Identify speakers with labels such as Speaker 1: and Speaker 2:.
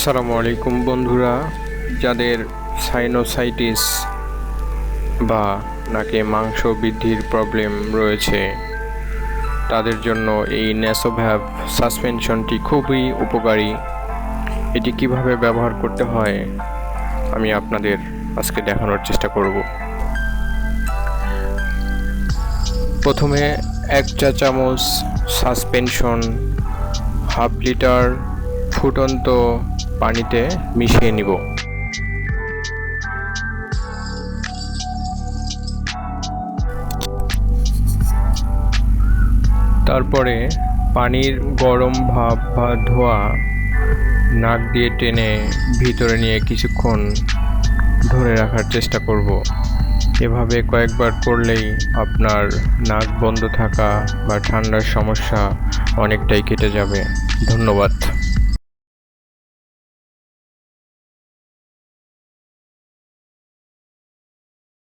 Speaker 1: আসসালামু আলাইকুম বন্ধুরা, যাদের সাইনোসাইটিস বা নাকে মাংস বৃদ্ধির প্রবলেম রয়েছে, তাদের জন্য এই ন্যাসোভ্যাভ সাসপেনশনটি খুবই উপকারী। এটি কীভাবে ব্যবহার করতে হয়, আমি আপনাদের আজকে দেখানোর চেষ্টা করব। প্রথমে এক চা চামচ সাসপেনশন হাফ লিটার ফুটন্ত পানিতে মিশিয়ে নিব। তারপরে পানির গরম ভাব বা ধোয়া নাক দিয়ে টেনে ভিতরে নিয়ে কিছুক্ষণ ধরে রাখার চেষ্টা করব। এভাবে কয়েকবার করলেই আপনার নাক বন্ধ থাকা বা ঠান্ডার সমস্যা অনেকটাই কেটে যাবে। ধন্যবাদ।